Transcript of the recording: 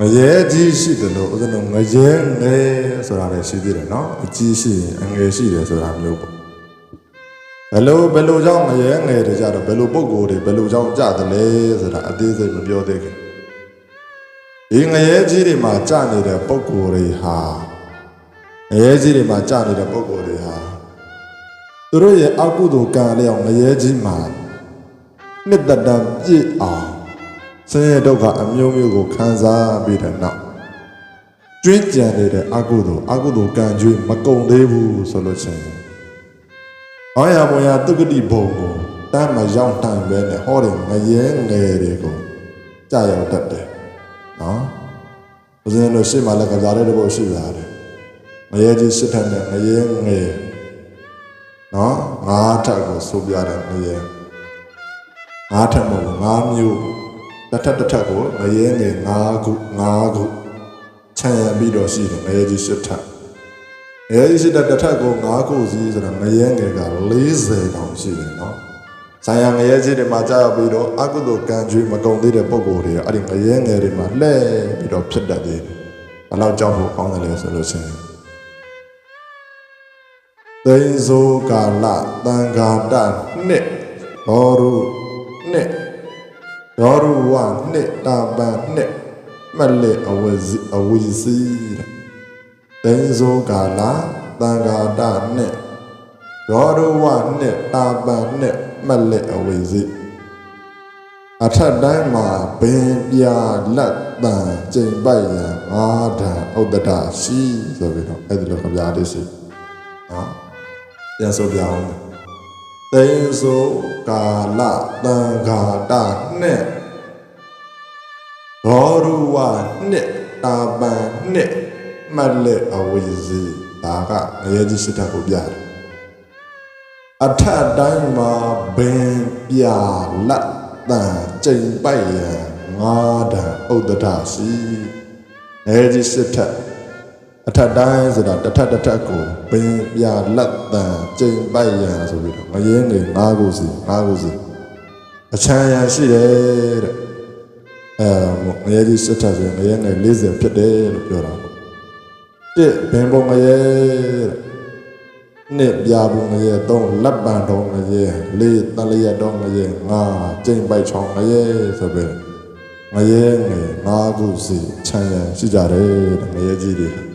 ငရဲကြီးရှိတယ်လို့ဦးဇင်းတို့ငရဲငယ်ဆိုတာလည်းရှိသေးတယ်နော်အကြီးရှိရင်အငယ်ရှိတယ်ဆိုတာမျိုးပေါ့ဘယ်လိုဘယ်လိုကြောင့်ငရဲငယ်တွေကြတော့ဘယ်လိုပုံကိုယ်တွေဘယ်လိုကြောင့်ကြတယ်လဲဆိုတာအသေးစိတ်မပြောသေးခင်ဒီငရဲကြီးတွေမှာကြနေတဲ့ပုံကိုယ်တွေဟာငရဲကြီးတွေမှာကြနေတဲ့ပုံကိုယ်တွေဟာသူတို့ရဲ့အကုသိုလ်ကံလျောက်ငရဲကြီးမှာနှစ်သက်တမ်းပြည့်အောင် ဆင်းရဲဒုက္ခအမျိုးမျိုးကိုခံစားပြီးတဲ့နောက်ကျွင်းကြံနေတဲ့အကုသိုလ်အကုသိုလ်ကံကြွေးမကုံသေးဘူးဆိုလို့ချင်း။အောရဘုံရတုဂတိဘုံကိုတမ်းမရောက်တန်ပဲနဲ့ဟောတယ်ငရဲငယ်တွေကိုကြာရောက်တတ်တယ်။နော်။ဦးဇင်းတို့ရှေ့မှာလည်းကစားတဲ့ဘုံရှိပါတယ်။ငရဲကြီးရှစ်ထက်နဲ့ငရဲငယ်နော်ငါးထက်ကိုဆိုပြတဲ့ငရဲငါးထက်မဟုတ်ဘူးငါးမျိုး တစ်ထပ်တစ်ထပ်ကိုငရဲငယ်9ခု9ခုခြံရံပြီးတော့ရှိတယ်ငရဲကြီး၈ထပ်ငရဲကြီး၈ထပ်တစ်ထပ်ကို9ခုစီဆိုတာငရဲငယ်က40တောင်ရှိတယ်နော်။ဆိုင်ရငရဲကြီးတွေမှာကြာရောက်ပြီးတော့အကုသိုလ်ကံကြွေးမကုန်သေးတဲ့ပုံကိုယ်တွေအဲ့ဒီငရဲငယ်တွေမှာလှဲ့ပြီးတော့ဖြစ်တတ်သေးတယ်။ဘယ်တော့ကြောက်ဖို့ကောင်းတယ်လဲဆိုလို့ရှိရင်သိန်းစိုးကာလတန်ဃာတနှစ်ဘောရုနှစ် ရောရဝနှစ်တာပန်နှစ်မလက်အဝစီအဝီစီတဲ့ဒိန်ဇောကာလာတန်ဃာတနှစ်ရောရဝနှစ်တာပန်နှစ်မလက်အဝီစီအထက်တိုင်းမှာဘင်ပြလက်တန်ကျိန်ပိုက်ရန်ငါးဓာဥဒ္ဒတာရှိဆိုပြီးတော့အဲ့ဒီလိုကြပြလေးရှိနော်ပြန်ဆိုပြအောင် သိန်းစုကာလတန်ဃာတနှစ်ဘောရဝနှစ်တာပန်နှစ်မလက်အဝီစီဒါကငရဲကြီးစစ်တပ်ကိုပြတယ်အထက်တိုင်းမှာဘင်ပြလက်တန်ကျိန်ပိုက်ရန်ငါးတန်ဥဒ္ဒတာရှိငရဲကြီးစစ်တပ် အထက်တိုင်းဆိုတာတစ်ထပ်တစ်ထပ်ကိုဘင်ပြလက်တန်ကျိန်ပိုက်ရန်ဆိုပြီးတော့ငရဲငယ်၅ခုစီ၅ခုစီအချမ်းရန်ရှိတယ်တဲ့အဲငရဲကြီးစစ်ထပ်ဆိုရင်ငရဲငယ်40ဖြစ်တယ်လို့ပြောတာပေါ့တစ်ဘင်ပုံငရဲတဲ့နှစ်ပြပုံငရဲသုံးလက်ပံတော်ငရဲလေးတလျက်တော်ငရဲငါကျိန်ပိုက်ချောင်းငရဲဆိုပြီးငရဲငယ်၅ခုစီချမ်းရန်ရှိကြတယ်တဲ့ငရဲကြီးတွေ